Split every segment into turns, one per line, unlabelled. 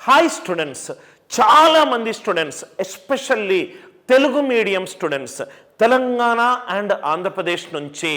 Hi students చాలామంది students especially Telugu medium students Telangana and Andhra Pradesh నుంచి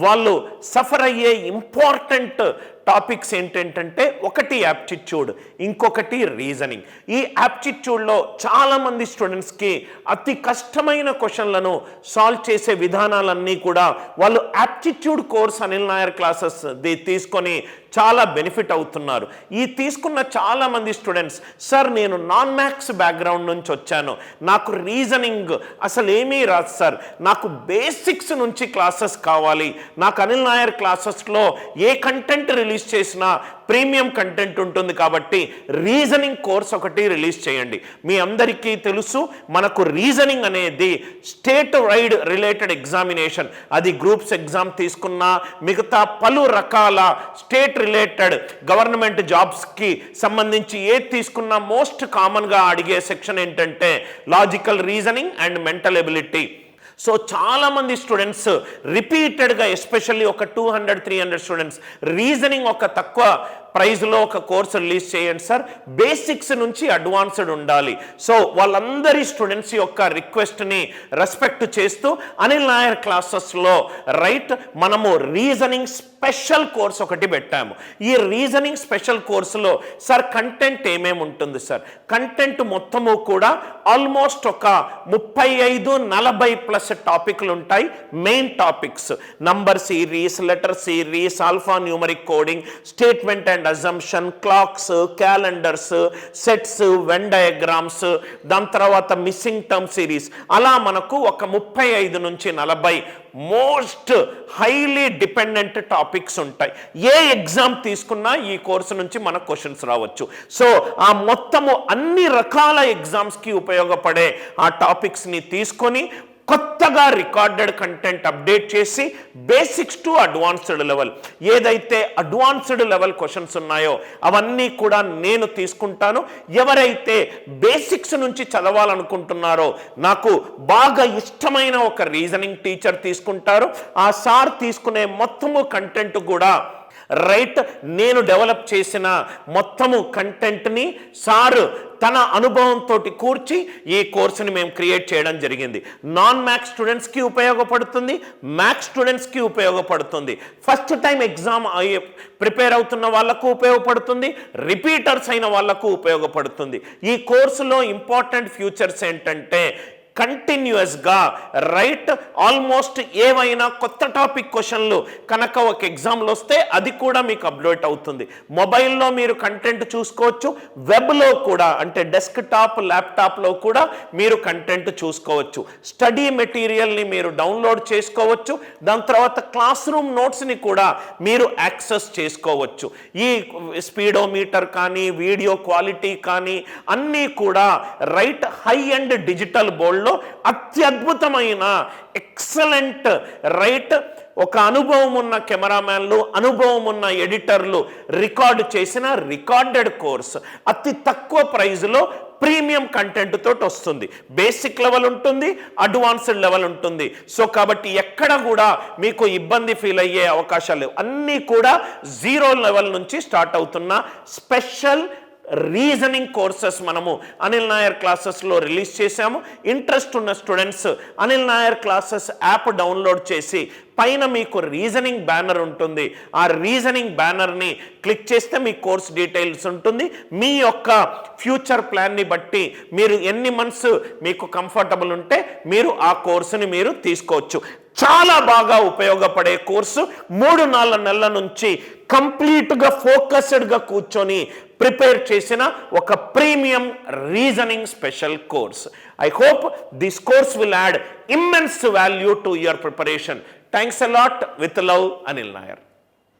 వాళ్ళు సఫర్ అయ్యే ఇంపార్టెంట్ టాపిక్స్ ఏంటంటే ఒకటి యాప్టిట్యూడ్ ఇంకొకటి రీజనింగ్. ఈ యాప్టిట్యూడ్లో చాలామంది స్టూడెంట్స్కి అతి కష్టమైన క్వశ్చన్లను సాల్వ్ చేసే విధానాలన్నీ కూడా వాళ్ళు aptitude course Anil Nair classes the తీసుకొని చాలా బెనిఫిట్ అవుతున్నారు. ఈ తీసుకున్న చాలామంది స్టూడెంట్స్ సార్ నేను నాన్ మ్యాథ్స్ బ్యాక్గ్రౌండ్ నుంచి వచ్చాను. నాకు రీజనింగ్ అసలు ఏమీ రాదు సార్. నాకు బేసిక్స్ నుంచి క్లాసెస్ కావాలి. నాకు అనిల్ నాయర్ క్లాసెస్లో ఏ కంటెంట్ రిలీజ్ చేసిన ప్రీమియం కంటెంట్ ఉంటుంది కాబట్టి రీజనింగ్ కోర్స్ ఒకటి రిలీజ్ చేయండి. మీ అందరికీ తెలుసు మనకు రీజనింగ్ అనేది స్టేట్ వైడ్ రిలేటెడ్ ఎగ్జామినేషన్ అది గ్రూప్స్ ఎగ్జామ్ తీసుకున్నా మిగతా పలు రకాల స్టేట్ రిలేటెడ్ గవర్నమెంట్ జాబ్స్కి సంబంధించి ఏది తీసుకున్నా మోస్ట్ కామన్గా అడిగే సెక్షన్ ఏంటంటే logical reasoning and mental ability so చాలామంది స్టూడెంట్స్ రిపీటెడ్గా ఎస్పెషల్లీ ఒక two hundred three hundred students reasoning ఒక తక్కువ ప్రైజ్లో ఒక కోర్స్ రిలీజ్ చేయండి సార్. బేసిక్స్ నుంచి అడ్వాన్స్డ్ ఉండాలి. సో వాళ్ళందరి స్టూడెంట్స్ యొక్క రిక్వెస్ట్ని రెస్పెక్ట్ చేస్తూ అనిల్ నాయర్ క్లాసెస్లో రైట్ మనము రీజనింగ్ స్పెషల్ కోర్స్ ఒకటి పెట్టాము. ఈ రీజనింగ్ స్పెషల్ కోర్సులో సార్ కంటెంట్ ఏమేమి ఉంటుంది సార్? కంటెంట్ మొత్తము కూడా ఆల్మోస్ట్ ఒక ముప్పై ఐదు నలభై ప్లస్ టాపిక్లు ఉంటాయి main topics number series letter series alpha numeric coding statement and assumption clocks calendars sets venn diagrams దాని తర్వాత మిస్సింగ్ టర్మ్ సిరీస్ అలా మనకు ఒక ముప్పై ఐదు నుంచి నలభై మోస్ట్ హైలీ డిపెండెంట్ టాపిక్స్ ఉంటాయి. ఏ ఎగ్జామ్ తీసుకున్నా ఈ కోర్సు నుంచి మనకు క్వశ్చన్స్ రావచ్చు. సో ఆ మొత్తము అన్ని రకాల ఎగ్జామ్స్కి ఉపయోగపడే ఆ టాపిక్స్ని తీసుకొని కొత్తగా రికార్డెడ్ కంటెంట్ అప్డేట్ చేసి బేసిక్స్ టు అడ్వాన్స్డ్ లెవెల్. ఏదైతే అడ్వాన్స్డ్ లెవెల్ క్వశ్చన్స్ ఉన్నాయో అవన్నీ కూడా నేను తీసుకుంటాను. ఎవరైతే బేసిక్స్ నుంచి చదవాలనుకుంటున్నారో నాకు బాగా ఇష్టమైన ఒక రీజనింగ్ టీచర్ తీసుకుంటారు. ఆ సార్ తీసుకునే మొత్తము కంటెంట్ కూడా రైట్ నేను డెవలప్ చేసిన మొత్తము కంటెంట్ని సారు తన అనుభవంతో కూర్చి ఈ కోర్సుని మేము క్రియేట్ చేయడం జరిగింది. నాన్ మ్యాథ్స్ స్టూడెంట్స్కి ఉపయోగపడుతుంది మ్యాథ్స్ స్టూడెంట్స్కి ఉపయోగపడుతుంది. ఫస్ట్ టైం ఎగ్జామ్ అయ్యే ప్రిపేర్ అవుతున్న వాళ్ళకు ఉపయోగపడుతుంది రిపీటర్స్ అయిన వాళ్ళకు ఉపయోగపడుతుంది. ఈ కోర్సులో ఇంపార్టెంట్ ఫ్యూచర్స్ ఏంటంటే కంటిన్యూస్గా రైట్ ఆల్మోస్ట్ ఏవైనా కొత్త టాపిక్ క్వశ్చన్లు కనుక ఒక ఎగ్జామ్లో వస్తే అది కూడా మీకు అప్డేట్ అవుతుంది. మొబైల్లో మీరు కంటెంట్ చూసుకోవచ్చు వెబ్లో కూడా అంటే డెస్క్టాప్ ల్యాప్టాప్లో కూడా మీరు కంటెంట్ చూసుకోవచ్చు. స్టడీ మెటీరియల్ని మీరు డౌన్లోడ్ చేసుకోవచ్చు. దాని తర్వాత క్లాస్ రూమ్ నోట్స్ని కూడా మీరు యాక్సెస్ చేసుకోవచ్చు. ఈ స్పీడోమీటర్ కానీ వీడియో క్వాలిటీ కానీ అన్నీ కూడా రైట్ హై అండ్ డిజిటల్ బోర్డ్లో అత్యద్భుతమైన ఎక్సలెంట్ రైట్ ఒక అనుభవం ఉన్న కెమెరామ్యాన్లు అనుభవం ఉన్న ఎడిటర్లు రికార్డు చేసిన రికార్డెడ్ కోర్స్. అతి తక్కువ ప్రైజ్లో ప్రీమియం కంటెంట్ తోటి వస్తుంది. బేసిక్ లెవెల్ ఉంటుంది అడ్వాన్స్డ్ లెవెల్ ఉంటుంది. సో కాబట్టి ఎక్కడ కూడా మీకు ఇబ్బంది ఫీల్ అయ్యే అవకాశాలు లేవు. అన్నీ కూడా జీరో లెవెల్ నుంచి స్టార్ట్ అవుతున్న స్పెషల్ రీజనింగ్ కోర్సెస్ మనము అనిల్ నాయర్ క్లాసెస్లో రిలీజ్ చేశాము. ఇంట్రెస్ట్ ఉన్న students Anil Nair classes app download చేసి పైన మీకు రీజనింగ్ బ్యానర్ ఉంటుంది. ఆ రీజనింగ్ బ్యానర్ని క్లిక్ చేస్తే మీ కోర్స్ డీటెయిల్స్ ఉంటుంది. మీ యొక్క ఫ్యూచర్ ప్లాన్ని బట్టి మీరు ఎన్ని మంత్స్ మీకు కంఫర్టబుల్ ఉంటే మీరు ఆ కోర్సుని మీరు తీసుకోవచ్చు. చాలా బాగా ఉపయోగపడే కోర్సు. మూడు నాలుగు నెలల నుంచి కంప్లీట్గా ఫోకస్డ్గా కూర్చొని ప్రిపేర్ చేసిన ఒక premium reasoning special course. I hope this course will add immense value to your preparation thanks a lot with love Anil Nair